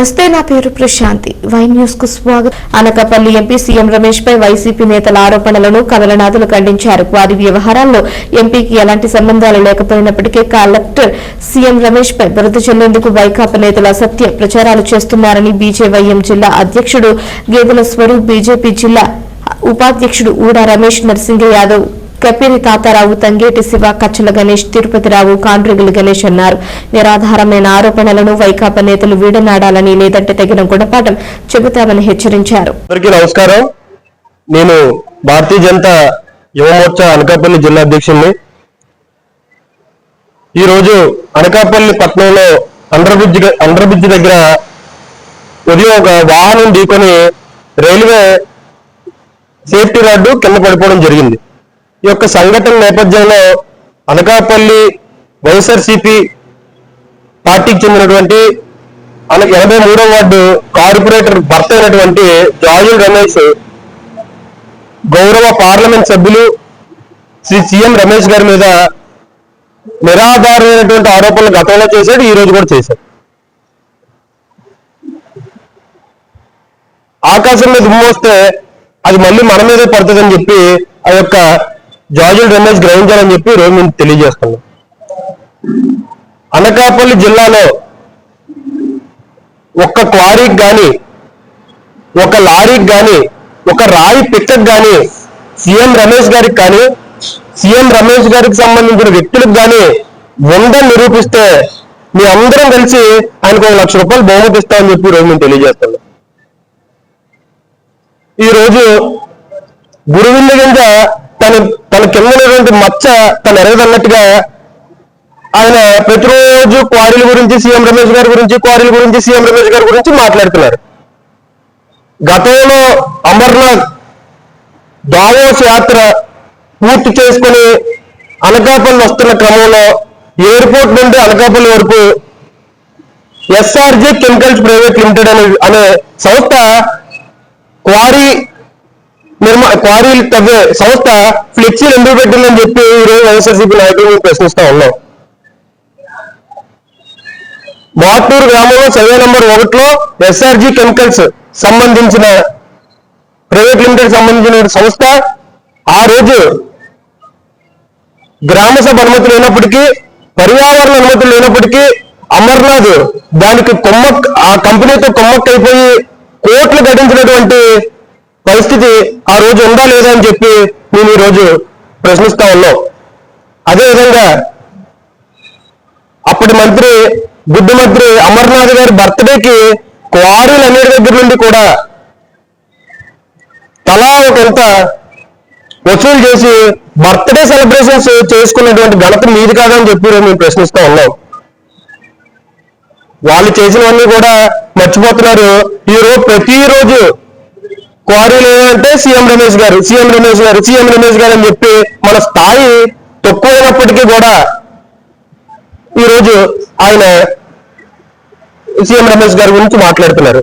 నమస్తే నా పేరు ప్రశాంతి. వై న్యూస్కు స్వాగతం. అనకాపల్లి ఎంపీ సీఎం రమేష్ పై వైసీపీ నేతల ఆరోపణలను కమలనాథులు ఖండించారు. వారి వ్యవహారాల్లో ఎంపీకి ఎలాంటి సంబంధాలు లేకపోయినప్పటికీ కలెక్టర్ సీఎం రమేష్ పై బురద చెల్లేందుకు వైకాపా నేతలు అసత్య ప్రచారాలు చేస్తున్నారని బీజేవైఎం జిల్లా అధ్యక్షుడు గేదెల స్వరూప్ బీజేపీ జిల్లా ఉపాధ్యక్షుడు ఊడా రమేష్ నర్సింగ యాదవ్ కపిరి తాతారావు తంగేటి శివ కచ్చల గణేష్ తిరుపతిరావు కాండ్రిగులు గణేష్ అన్నారు. నిరాధారమైన ఆరోపణలను వైకాపా నేతలు వీడనాడాలని లేదంటే తగిన గుణపాఠం చెబుతామని హెచ్చరించారు. నమస్కారం. నేను భారతీయ జనతా యువమోర్చా అనకాపల్లి జిల్లా అధ్యక్షుడిని ఈరోజు అనకాపల్లి పట్టణంలో అండర్ బ్రిడ్జ్ అండర్ బ్రిడ్జ్ దగ్గర ఉదయం ఒక వాహనం ఢీకొని రైల్వే సేఫ్టీ రాడ్డు కింద పడిపోవడం జరిగింది. ఈ యొక్క సంఘటన నేపథ్యంలో అనకాపల్లి వైఎస్ఆర్సిపి పార్టీకి చెందినటువంటి ఎనభై మూడో వార్డు కార్పొరేటర్ భర్త అయినటువంటి జాయుల్ రమేష్ గౌరవ పార్లమెంట్ సభ్యులు శ్రీ సీఎం రమేష్ గారి మీద నిరాధారమైనటువంటి ఆరోపణలు గతంలో చేశాడు ఈ రోజు కూడా చేశాడు. ఆకాశం మీద దుమ్మొస్తే అది మళ్ళీ మన మీదే పడుతుందని చెప్పి ఆ యొక్క జార్జుల్ రమేష్ గ్రహించాలని చెప్పి ఈ రోజు నేను అనకాపల్లి జిల్లాలో ఒక్క క్వారీకి కానీ ఒక లారీకి కానీ ఒక రాయి పిక్కకు కానీ సీఎం రమేష్ గారికి కానీ సీఎం రమేష్ గారికి సంబంధించిన వ్యక్తులకు కానీ ఉందని నిరూపిస్తే మీ అందరం కలిసి ఆయనకు ఒక లక్ష రూపాయలు బహుమతి ఇస్తామని చెప్పి ఈరోజు మేము తెలియజేస్తున్నాం. ఈరోజు ఈ రోజు గురువింద కింద తన తన కింద ఉన్నటువంటి మచ్చ తన ఎరగదన్నట్టుగా ఆయన ప్రతిరోజు క్వారీల గురించి సీఎం రమేష్ గారి గురించి క్వారీల గురించి సీఎం రమేష్ గారి గురించి మాట్లాడుతున్నారు. గతంలో అమర్నాథ్ దావోస్ యాత్ర పూర్తి చేసుకుని అనకాపల్లి వస్తున్న క్రమంలో ఎయిర్పోర్ట్ నుండి అనకాపల్లి వరకు ఎస్ఆర్జే కెమికల్స్ ప్రైవేట్ లిమిటెడ్ అనే అనే సంస్థ క్వారీ క్వారీలు తవ్వే సంస్థ ఫ్లెక్సీలు ఎందుకు పెట్టిందని చెప్పి ఈరోజు వైఎస్ఆర్సీపీ నాయకులు ప్రశ్నిస్తా ఉన్నాం. బాటూరు గ్రామంలో సర్వే నంబర్ ఒకటిలో ఎస్ఆర్జి కెమికల్స్ సంబంధించిన ప్రైవేట్ లిమిటెడ్ సంబంధించిన సంస్థ ఆ రోజు గ్రామ సభ అనుమతి లేనప్పటికీ పర్యావరణ అనుమతి లేనప్పటికీ అమర్నాథ్ దానికి కొమ్మక్ ఆ కంపెనీతో కొమ్మక్ అయిపోయి కోట్లు గడించినటువంటి పరిస్థితి ఆ రోజు ఉందా లేదా అని చెప్పి మేము ఈ రోజు ప్రశ్నిస్తా ఉన్నాం. అదేవిధంగా అప్పటి మంత్రి గుడ్డు మంత్రి అమర్నాథ్ గారి బర్త్డేకి క్వారీలు అన్నిటి దగ్గర నుండి కూడా తలా ఒకంత వసూలు చేసి బర్త్డే సెలబ్రేషన్స్ చేసుకున్నటువంటి ఘనత మీది కాదని చెప్పి మేము ప్రశ్నిస్తా ఉన్నాం. వాళ్ళు చేసినవన్నీ కూడా మర్చిపోతున్నారు. ఈ రోజు ప్రతిరోజు క్వారీలు ఏమంటే సీఎం రమేష్ గారు సీఎం రమేష్ గారు సీఎం రమేష్ గారు అని చెప్పి మన స్థాయి తక్కువైనప్పటికీ కూడా ఈరోజు ఆయన సీఎం రమేష్ గారి గురించి మాట్లాడుతున్నారు.